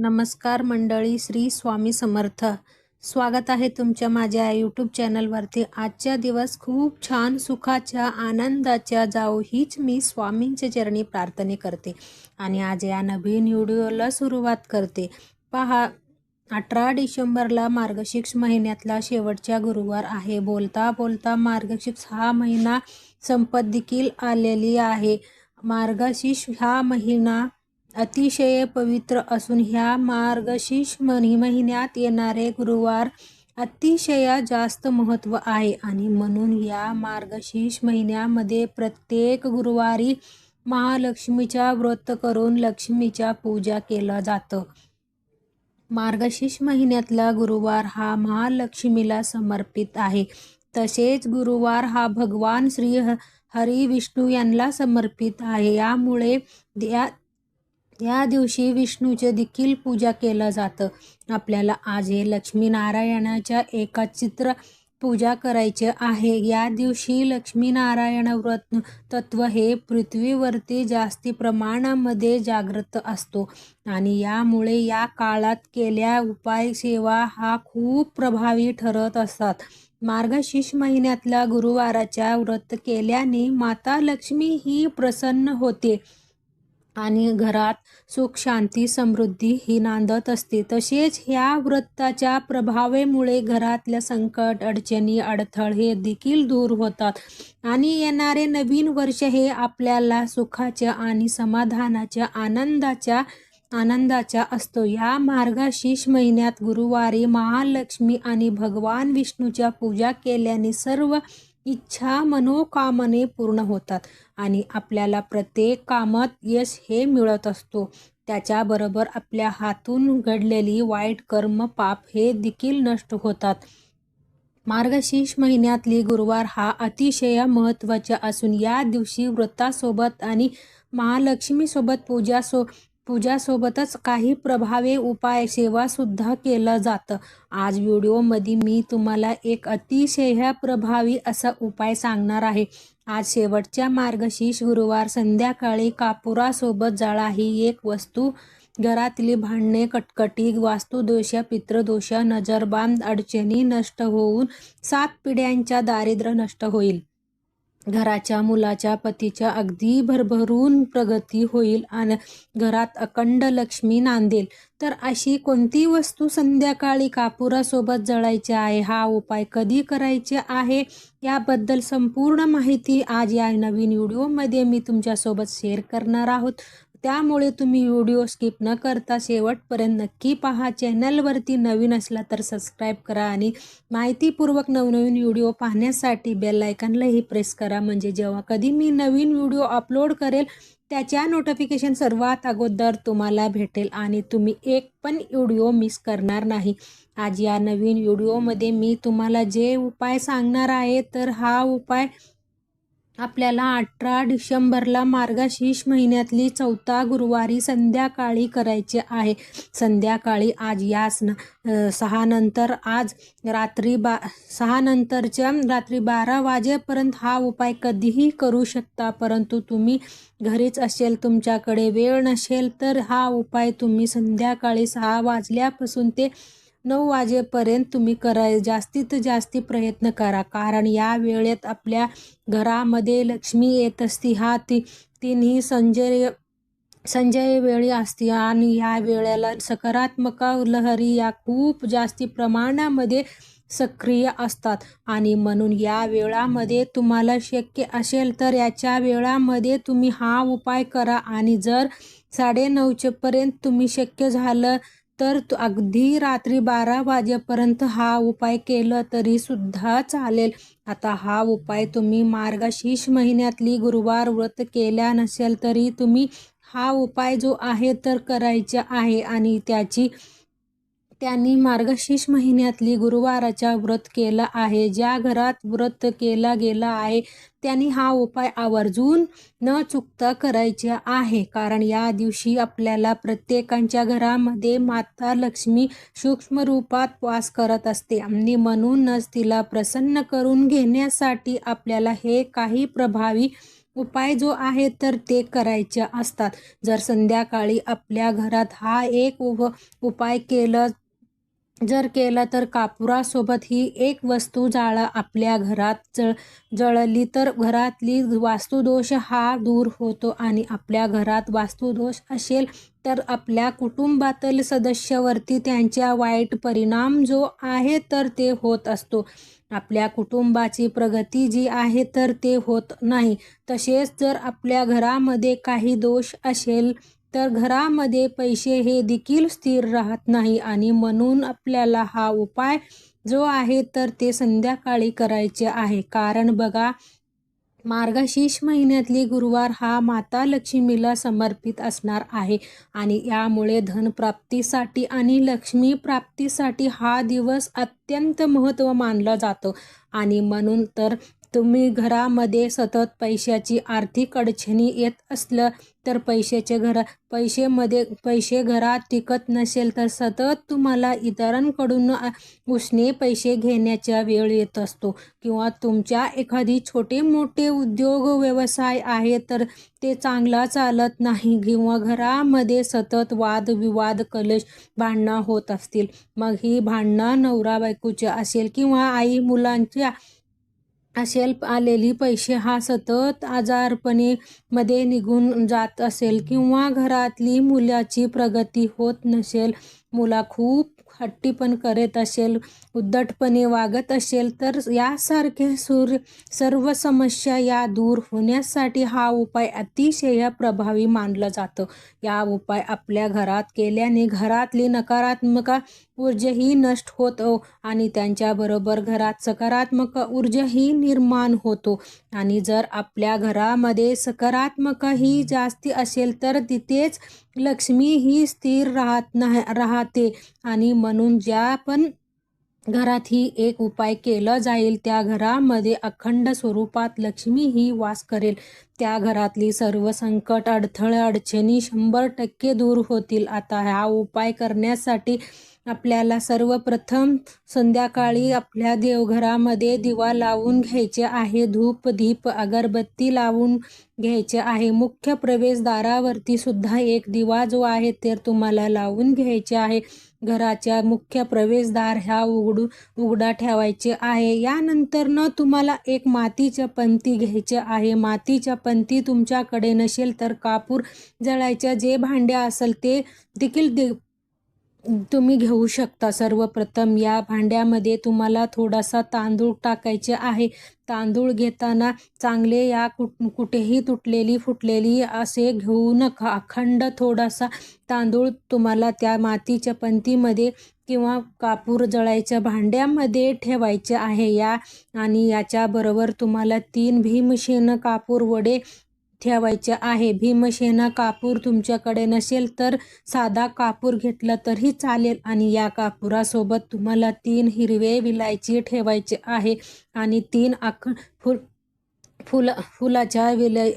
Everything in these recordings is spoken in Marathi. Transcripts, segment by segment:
नमस्कार मंडळी श्री स्वामी समर्थ. स्वागत आहे तुमच्या माझ्या यूट्यूब चॅनलवरती आजच्या दिवस खूप छान सुखाच्या आनंदाच्या जाओ हीच मी स्वामींच्या चरणी प्रार्थने करते. आणि आज या नवीन व्हिडिओला सुरुवात करते. पहा अठरा डिसेंबरला मार्गशीर्ष महिन्यातला शेवटच्या गुरुवार आहे. बोलता बोलता मार्गशीर्ष हा महिना संपत देखील आलेली आहे. मार्गशीर्ष हा महिना अतिशय पवित्र असून ह्या मार्गशीर्ष मनी महिन्यात येणारे गुरुवार अतिशय जास्त महत्त्व आहे. आणि म्हणून या मार्गशीर्ष महिन्यामध्ये प्रत्येक गुरुवारी महालक्ष्मीच्या व्रत करून लक्ष्मीच्या पूजा केलं जातं. मार्गशीर्ष महिन्यातला गुरुवार हा महालक्ष्मीला समर्पित आहे. तसेच गुरुवार हा भगवान श्री हरी विष्णू यांना समर्पित आहे. यामुळे या या दिवशी विष्णूचे देखील पूजा केलं जातं. आपल्याला आज हे लक्ष्मीनारायणाच्या एका चित्र पूजा करायचे आहे. या दिवशी लक्ष्मीनारायण व्रत तत्व हे पृथ्वीवरती जास्ती प्रमाणामध्ये जागृत असतो आणि यामुळे या काळात केल्या उपाय सेवा हा खूप प्रभावी ठरत असतात. मार्गशीर्ष महिन्यातल्या गुरुवाराच्या व्रत केल्याने माता लक्ष्मी ही प्रसन्न होते. आणि घरात सुख शांती समृद्धी ही नांदत असते. तसेच ह्या व्रताच्या प्रभावेमुळे घरातल्या संकट अडचणी अडथळे देखील दूर होतात आणि येणारे नवीन वर्ष हे आपल्याला सुखाच्या आणि समाधानाच्या आनंदाच्या आनंदाचा असतो. या मार्गाशीष महिन्यात गुरुवारी महालक्ष्मी आणि भगवान विष्णूच्या पूजा केल्याने सर्व इच्छा मनोकामने पूर्ण होतात आणि आपल्याला प्रत्येक कामात यश हे मिळत असतो. त्याच्याबरोबर आपल्या हातून घडलेली वाईट कर्म पाप हे देखील नष्ट होतात. मार्गशीर्ष महिन्यातली गुरुवार हा अतिशय महत्त्वाचा असून या दिवशी व्रतासोबत आणि महालक्ष्मीसोबत पूजा सो पूजासोबतच काही प्रभावी उपाय सेवासुद्धा केलं जातं. आज व्हिडिओमध्ये मी तुम्हाला एक अतिशय प्रभावी असा उपाय सांगणार आहे. आज शेवटच्या मार्गशीर्ष गुरुवार संध्याकाळी कापुरासोबत जाळा ही एक वस्तू. घरातली भांडणे कटकटी वास्तुदोष पितृदोष नजरबांध अडचणी नष्ट होऊन सात पिढ्यांच्या दारिद्र्य नष्ट होईल. घराच्या मुलाच्या पतीच्या अगदी भरभरून प्रगती होईल आणि घरात अखंड लक्ष्मी नांदेल. तर अशी कोणती वस्तू संध्याकाळी कापुरासोबत जळायची आहे? हा उपाय कधी करायचे आहे? याबद्दल संपूर्ण माहिती आज या नवीन व्हिडिओमध्ये मी तुमच्यासोबत शेअर करणार आहोत. त्यामुळे तुम्ही व्हिडिओ स्किप न करता शेवटपर्यंत नक्की पहा. चॅनलवरती नवीन असला तर सबस्क्राईब करा आणि माहितीपूर्वक नवनवीन व्हिडिओ पाहण्यासाठी बेल आयकनलाही प्रेस करा. म्हणजे जेव्हा कधी मी नवीन व्हिडिओ अपलोड करेल त्याच्या नोटिफिकेशन सर्वात अगोदर तुम्हाला भेटेल आणि तुम्ही एक पण व्हिडिओ मिस करणार नाही. आज या नवीन व्हिडिओमध्ये मी तुम्हाला जे उपाय सांगणार आहे तर हा उपाय आपल्याला अठरा डिसेंबरला मार्गशीर्ष महिन्यातली चौथा गुरुवारी संध्याकाळी करायची आहे. संध्याकाळी आज या सहानंतर आज रात्री बा सहानंतरच्या रात्री बारा वाजेपर्यंत हा उपाय कधीही करू शकता परंतु तुम्ही घरीच असेल तुमच्याकडे वेळ नसेल तर हा उपाय तुम्ही संध्याकाळी सहा वाजल्यापासून ते नऊ वाजेपर्यंत तुम्ही करा जास्तीत जास्ती प्रयत्न करा. कारण या वेळेत आपल्या घरामध्ये लक्ष्मी येत असती हा ती तिन्ही संजय संजय वेळी असते. आणि या वेळेला सकारात्मक लहरी या खूप जास्ती प्रमाणामध्ये सक्रिय असतात. आणि म्हणून या वेळामध्ये तुम्हाला शक्य असेल तर याच्या वेळामध्ये तुम्ही हा उपाय करा. आणि जर साडेनऊच्यापर्यंत तुम्ही शक्य झालं तर अगदी रात्री बारा वाजेपर्यंत हा उपाय केलं तरी सुद्धा चालेल. आता हा उपाय तुम्ही मार्गशीर्ष महिन्यातली गुरुवार व्रत केल्या नसेल तरी तुम्ही हा उपाय जो आहे तर करायचा आहे आणि त्याची त्यांनी मार्गशीर्ष महिन्यातली गुरुवाराच्या व्रत केलं आहे. ज्या घरात व्रत केला गेला आहे त्यांनी हा उपाय आवर्जून न चुकता करायचा आहे. कारण या दिवशी आपल्याला प्रत्येकांच्या घरामध्ये माता लक्ष्मी सूक्ष्म रूपात वास करत असते. आणि म्हणूनच तिला प्रसन्न करून घेण्यासाठी आपल्याला हे काही प्रभावी उपाय जो आहे तर ते करायचे असतात. जर संध्याकाळी आपल्या घरात हा एक उप उपाय केलं जर केलं तर कापुरासोबत ही एक वस्तू जाळा आपल्या घरात जळ जळली तर घरातली वास्तुदोष हा दूर होतो आणि आपल्या घरात वास्तुदोष असेल तर आपल्या कुटुंबातील सदस्यावरती त्यांच्या वाईट परिणाम जो आहे तर ते होत असतो. आपल्या कुटुंबाची प्रगती जी आहे तर ते होत नाही. तसेच जर आपल्या घरामध्ये काही दोष असेल तर घरामध्ये पैसे हे देखील स्थिर राहत नाही आणि म्हणून आपल्याला हा उपाय जो आहे तर ते संध्याकाळी करायचे आहे. कारण बघा मार्गशीर्ष महिन्यातली गुरुवार हा माता लक्ष्मीला समर्पित असणार आहे आणि यामुळे धनप्राप्तीसाठी आणि लक्ष्मी प्राप्तीसाठी हा दिवस अत्यंत महत्त्व मानला जातो. आणि म्हणून तर तुम्ही घरामध्ये सतत पैशाची आर्थिक अडचणी येत असलं तर पैशाचे घरा पैसेमध्ये पैसे घरात टिकत नसेल तर सतत तुम्हाला इतरांकडून उसने पैसे घेण्याचा वेळ येत असतो. किंवा तुमच्या एखादी छोटे मोठे उद्योग व्यवसाय आहे तर ते चांगला चालत नाही. किंवा घरामध्ये सतत वादविवाद कलश भांडणं होत असतील. मग ही भांडणं नवरा बायकोच्या असेल किंवा आई मुलांच्या असेल आलेली पैसे हा सतत आजारपणे मध्ये निघून जात असेल किंवा घरातली मुलाची प्रगती होत नसेल मुला खूप हट्टी पण करत असेल उद्धटपणे वागत असेल तर यासारखे सूर सर्व समस्या या दूर होण्यासाठी हा उपाय अतिशय प्रभावी मानलं जातं. या उपाय आपल्या घरात केल्याने घरातली नकारात्मक ऊर्जाही नष्ट होतो आणि त्यांच्याबरोबर घरात सकारात्मक ऊर्जाही निर्माण होतो. आणि जर आपल्या घरामध्ये सकारात्मक ही जास्ती असेल तर तिथेच लक्ष्मी ही स्थिर राहत नाही राहते आणि म्हणून ज्या पण घरात ही एक उपाय केला जाईल त्या घरामध्ये अखंड स्वरूपात लक्ष्मी ही वास करेल. त्या घरातली सर्व संकट अडथळे अडचणी शंभर टक्के दूर होतील. आता हा उपाय करण्यासाठी आपल्याला सर्वप्रथम संध्याकाळी आपल्या देवघरामध्ये दिवा लावून घ्यायचे आहे. धूप दीप अगरबत्ती लावून घ्यायचे आहे. मुख्य प्रवेशद्वारावरती सुद्धा एक दिवा जो आहे ते तुम्हाला लावून घ्यायचे आहे. घराच्या मुख्य प्रवेशद्वार ह्या उघडू उघडा ठेवायचे आहे. यानंतर न तुम्हाला एक मातीच्या पंती घ्यायचे आहे. मातीच्या पंती तुमच्याकडे नसेल तर कापूर जळायच्या जे भांडे असेल ते देखील दे तुम्ही घेऊ शकता. सर्वप्रथम या भांड्यामध्ये तुम्हाला थोडासा तांदूळ टाकायचे आहे. तांदूळ घेताना चांगले या कुठ कुठेही तुटलेली फुटलेली असे घेऊ नका. अखंड थोडासा तांदूळ तुम्हाला त्या मातीच्या पंतीमध्ये किंवा कापूर जळायच्या भांड्यामध्ये ठेवायचे आहे. या आणि याच्याबरोबर तुम्हाला तीन भीमशेन कापूर वडे ठेवायचे आहे. भीमसेना कापूर तुमच्याकडे नसेल तर साधा कापूर घेतला तरी चालेल आणि या कापुरासोबत तुम्हाला तीन हिरवे विलायची ठेवायचे आहे आणि तीन आख फुल फुला फुलाच्या विलय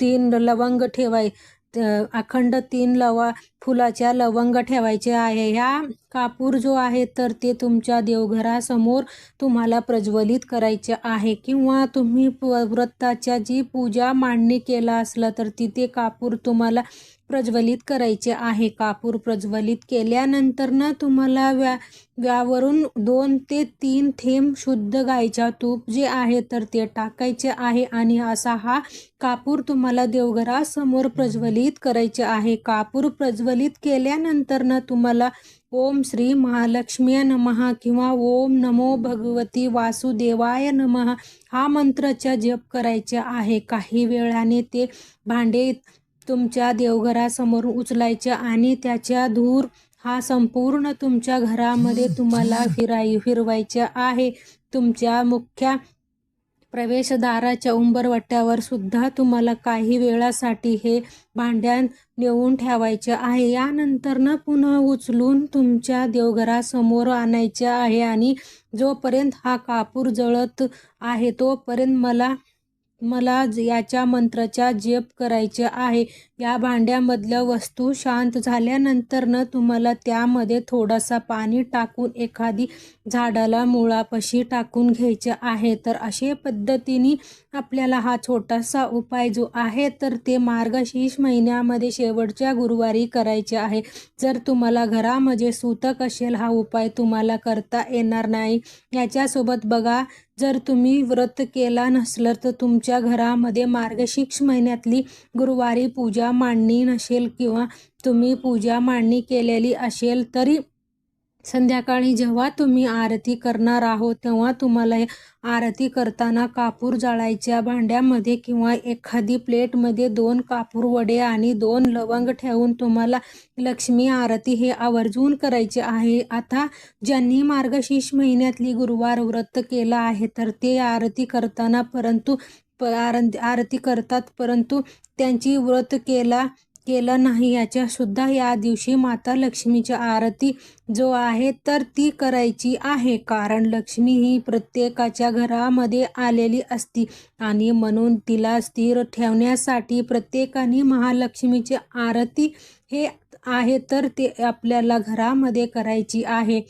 तीन लवंग ठेवाय अखंड तीन लवा फुलाच्या लवंग ठेवायचे आहे. ह्या कापूर जो आहे तर ते तुमच्या देवघरासमोर तुम्हाला प्रज्वलित करायचे आहे. किंवा तुम्ही व्रताच्या जी पूजा मांडणी केला असला तर तिथे कापूर तुम्हाला प्रज्वलित करायचे आहे. कापूर प्रज्वलित केल्यानंतर ना तुम्हाला व्या व्यावरून दोन ते तीन थेंब शुद्ध गायच्या तूप जे आहे तर ते टाकायचे आहे आणि असा हा कापूर तुम्हाला देवघरासमोर प्रज्वलित करायचे आहे. कापूर प्रज्वलित केल्यानंतर ना तुम्हाला ओम श्री महालक्ष्मी नमहा किंवा ओम नमो भगवती वासुदेवाय नमः हा मंत्राचा जप करायचे आहे. काही वेळाने ते भांडे तुमच्या देवघरासमोर उचलायचे आणि त्याच्या धूर हा संपूर्ण तुमच्या घरामध्ये तुम्हाला फिराई फिरवायचे आहे. तुमच्या मुख्य प्रवेशद्वाराच्या उंबरवट्यावर सुद्धा तुम्हाला काही वेळासाठी हे भांड्यान नेऊन ठेवायचे आहे. यानंतर न पुन्हा उचलून तुमच्या देवघरासमोर आणायचे आहे आणि जोपर्यंत हा कापूर जळत आहे तोपर्यंत मला मला याच्या मंत्राचा जप करायचा आहे. या भांड्यामधल्या वस्तू शांत झाल्यानंतर न तुम्हाला त्यामध्ये थोडासा पाणी टाकून एखादी झाडाला मुळापाशी टाकून घ्यायचे आहे. तर अशा पद्धतीने आपल्याला हा छोटासा उपाय जो आहे तर ते मार्गशीर्ष महिन्यामध्ये शेवटच्या गुरुवारी करायचे आहे. जर तुम्हाला घरामध्ये सूतक असेल हा उपाय तुम्हाला करता येणार नाही. याच्यासोबत बघा जर तुम्ही व्रत केला नसलं तर तुमच्या घरामध्ये मार्गशीर्ष महिन्यातली गुरुवारी पूजा मांडणी नसेल किंवा तुम्ही पूजा मांडणी केलेली असेल तरी संध्याकाळी जेव्हा तुम्ही आरती करणार आहोत तेव्हा तुम्हाला आरती करताना कापूर जाळायच्या भांड्यामध्ये किंवा एखादी प्लेटमध्ये दोन कापूर वडे आणि दोन लवंग ठेवून तुम्हाला लक्ष्मी आरती हे आवर्जून करायचे आहे. आता ज्यांनी मार्गशीर्ष महिन्यातली गुरुवार व्रत केला आहे तर ते आरती करताना परंतु प आरती करतात परंतु त्यांची व्रत केला केलं नाही. याच्यासुद्धा या दिवशी माता लक्ष्मीची आरती जो आहे तर ती करायची आहे. कारण लक्ष्मी ही प्रत्येकाच्या घरामध्ये आलेली असती आणि म्हणून तिला स्थिर ठेवण्यासाठी प्रत्येकाने महालक्ष्मीची आरती हे आहे तर ते आपल्याला घरामध्ये करायची आहे.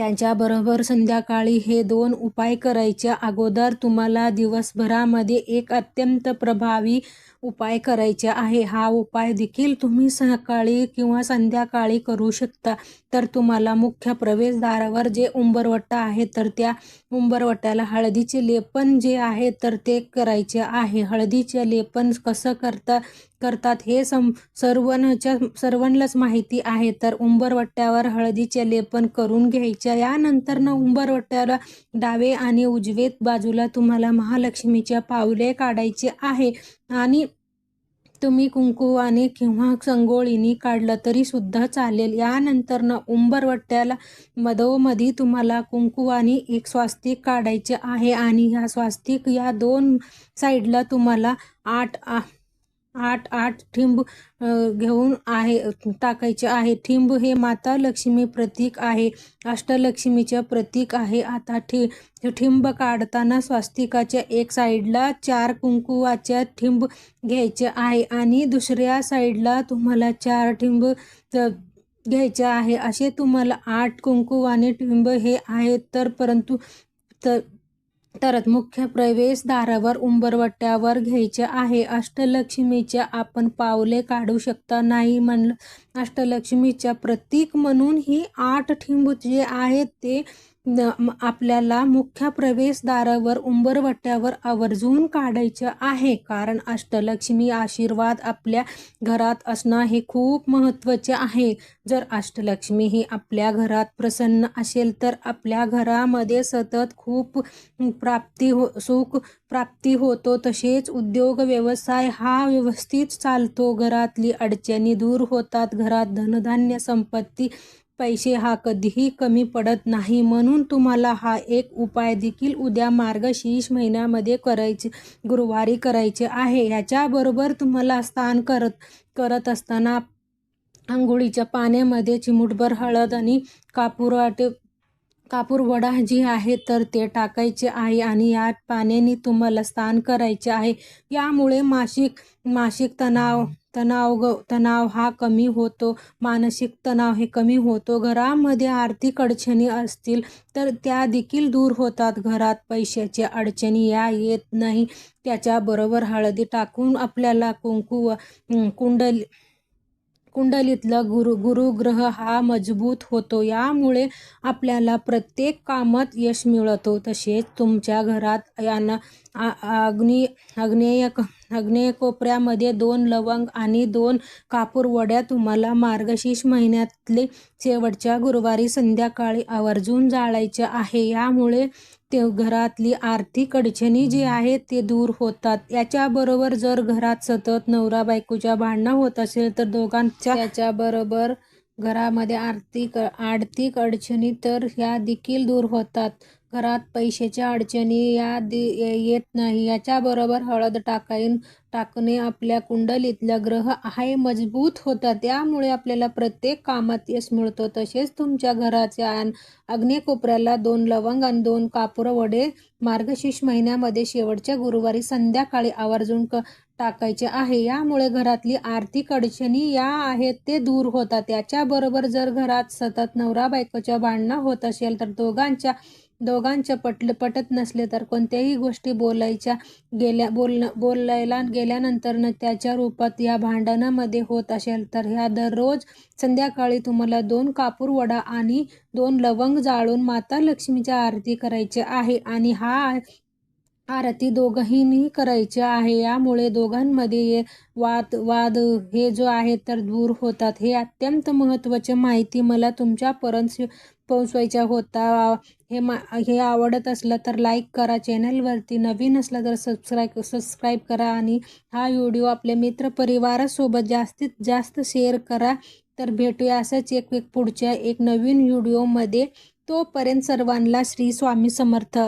त्यांच्याबरोबर संध्याकाळी हे दोन उपाय करायच्या अगोदर तुम्हाला दिवसभरामध्ये एक अत्यंत प्रभावी उपाय करायचे आहे. हा उपाय देखील तुम्ही सकाळी किंवा संध्याकाळी करू शकता. तर तुम्हाला मुख्य प्रवेशद्वारावर जे उंबरवट्टा आहे तर त्या उंबरवट्याला हळदीचे लेपन जे आहे तर ते करायचे आहे. हळदीचे लेपन कसं करता करतात हे सम सर्वांच्या सर्वांनाच माहिती आहे. तर उंबरवट्ट्यावर हळदीचे लेपन करून घ्यायच्या. यानंतर ना उंबरवट्ट्याला डावे आणि उजवे बाजूला तुम्हाला महालक्ष्मीच्या पावले काढायचे आहे. आणि तुम्ही कुंकुवाने किंवा संगोळीने काढलं तरी सुद्धा चालेल. यानंतर उंबरवट्ट्याला मधोमधी तुम्हाला कुंकुवाने एक स्वास्तिक काढायचे आहे. आणि ह्या स्वास्तिक या दोन साईडला तुम्हाला आठ आठ आठ ठिंब घेऊन आहे टाकायचे आहे. ठिंब हे माता लक्ष्मी प्रतीक आहे. अष्टलक्ष्मीचे प्रतीक आहे. आता ठि ठिंब काढताना स्वास्तिकाच्या एक साईडला चार कुंकुवाच्या ठिंब घ्यायचे आहे आणि दुसऱ्या साईडला तुम्हाला चार ठिंब घ्यायचे आहे. असे तुम्हाला आठ कुंकुवाने ठिंब हे आहेत. तर परंतु तर तरच मुख्य प्रवेशद्वारावर उंबरवट्यावर घ्यायचे आहे. अष्टलक्ष्मीच्या आपण पावले काढू शकता नाही म्हणलं. अष्टलक्ष्मीच्या प्रतीक म्हणून ही आठ ठिंबू जे आहेत ते आपल्याला मुख्य प्रवेशद्वारावर उंबरवट्यावर आवर्जून काढायचं आहे. कारण अष्टलक्ष्मी आशीर्वाद आपल्या घरात असणं हे खूप महत्त्वाचे आहे. जर अष्टलक्ष्मी ही आपल्या घरात प्रसन्न असेल तर आपल्या घरामध्ये सतत खूप प्राप्ती हो सुख प्राप्ती होतो. तसेच उद्योग व्यवसाय हा व्यवस्थित चालतो. घरातली अडचणी दूर होतात. घरात धनधान्य संपत्ती पैसे हा कधीही कमी पडत नाही. म्हणून तुम्हाला हा एक उपाय देखील उद्या मार्गशीर्ष महिन्यामध्ये करायचे गुरुवारी करायचे आहे. ह्याच्याबरोबर तुम्हाला स्नान करत करत असताना आंघोळीच्या पाण्यामध्ये चिमुटभर हळद आणि कापूर वाटे वडा जी आहे तर ते टाकायचे आहे आणि या पाण्याने तुम्हाला स्नान करायचे आहे. यामुळे मासिक मासिक तणाव तणाव ग तणाव हा कमी होतो. मानसिक तणाव हे कमी होतो. घरामध्ये आर्थिक अडचणी असतील तर त्या देखील दूर होतात. घरात पैशाच्या अडचणी या येत नाही. त्याच्याबरोबर हळदी टाकून आपल्याला कुंकू कुंडली कुंडलीतला गुरु गुरुग्रह हा मजबूत होतो. यामुळे आपल्याला प्रत्येक कामात यश मिळतो. तसेच तुमच्या घरात याना अग्नी अग्नेय अग्नेय कोपऱ्यामध्ये दोन लवंग आणि दोन कापूर वड्या तुम्हाला मार्गशीर्ष महिन्यातले शेवटच्या गुरुवारी संध्याकाळी आवर्जून जाळायच्या आहे. यामुळे ते घरातली आर्थिक अडचणी जी आहेत ते दूर होतात. याच्याबरोबर जर घरात सतत नवरा बायकोच्या भांडणं होत असेल तर दोघांच्या याच्याबरोबर घरामध्ये आर्थिक आर्थिक अडचणी तर ह्या देखील दूर होतात. घरात पैशाच्या अडचणी या येत नाही. याच्याबरोबर हळद टाकाईन टाकणे आपल्या कुंडलीतल्या ग्रह आहे मजबूत होतात. त्यामुळे आपल्याला प्रत्येक कामात यश मिळतो. तसेच तुमच्या घराच्या अग्नीकोपऱ्याला दोन लवंग आणि दोन कापूर वडे मार्गशीर्ष महिन्यामध्ये शेवटच्या गुरुवारी संध्याकाळी आवर्जून क टाकायचे आहे. यामुळे घरातली आर्थिक अडचणी या आहेत ते दूर होतात. त्याच्याबरोबर जर घरात सतत नवरा बायकोच्या भांडणं होत असेल तर दोघांच्या दोघांच्या पटलं पटत नसले तर कोणत्याही गोष्टी बोलायच्या गेल्या बोलणं बोलायला गेल्यानंतर त्याच्या रूपात या भांडणामध्ये होत असेल तर ह्या दररोज संध्याकाळी तुम्हाला दोन कापूर वडा आणि दोन लवंग जाळून माता लक्ष्मीच्या आरती करायची आहे आणि हा आरती दोघींनी करायची आहे. यामुळे दोघांमध्ये वाद वाद हे जो आहे तर दूर होतात. हे अत्यंत महत्त्वाची माहिती मला तुमच्यापर्यंत पोहोचवायचा होता. हे मा हे आवडत असलं तर लाईक करा. चॅनलवरती नवीन असलं तर सबस्क्राईब सबस्क्राईब करा आणि हा व्हिडिओ आपल्या मित्रपरिवारासोबत जास्तीत जास्त शेअर करा. तर भेटूया असंच एक एक पुढच्या एक नवीन व्हिडिओमध्ये तोपर्यंत सर्वांना श्री स्वामी समर्थ.